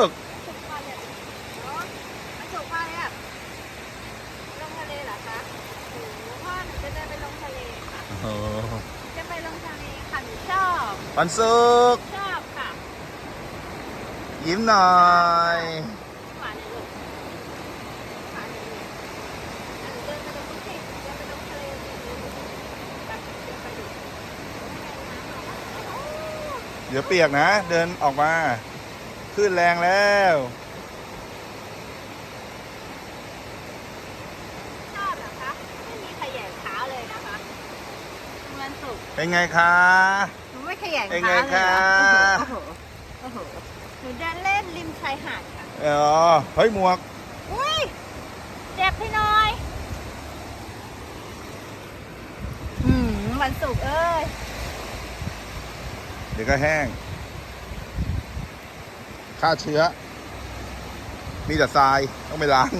โอ้โหพ่อหนูจะเดินไปลงทะเลค่ะโอ้จะไปลงทะเลค่ะหนูชอบวันศุกร์ชอบค่ะ ยิ้มหน่อยหวานเลยลูกหวานเลยลูกอะหนูเดินไปลงทะเลเดินไปลงทะเลไปเดินไปดูโอ้เดี๋ยวเปียกนะ เดินออกมา ขึ้นแรงแล้วชอบเหรอคะ ไม่มีขยงเท้าเลยนะคะมันสุกเป็นไงคะ หนูไม่ขยงเป็นเท้าไงเลยคะนะโอ้โหโอ้โหหนูเดินเล่นริมชายหาดค่ะ เออเฮ้ยหมวก อุ้ยเจ็บพี่น้อยอืมวันศุกร์เอ้ย เดี๋ยวก็แห้ง ฆ่าเชื้อ มีแต่ทรายต้องไปล้าง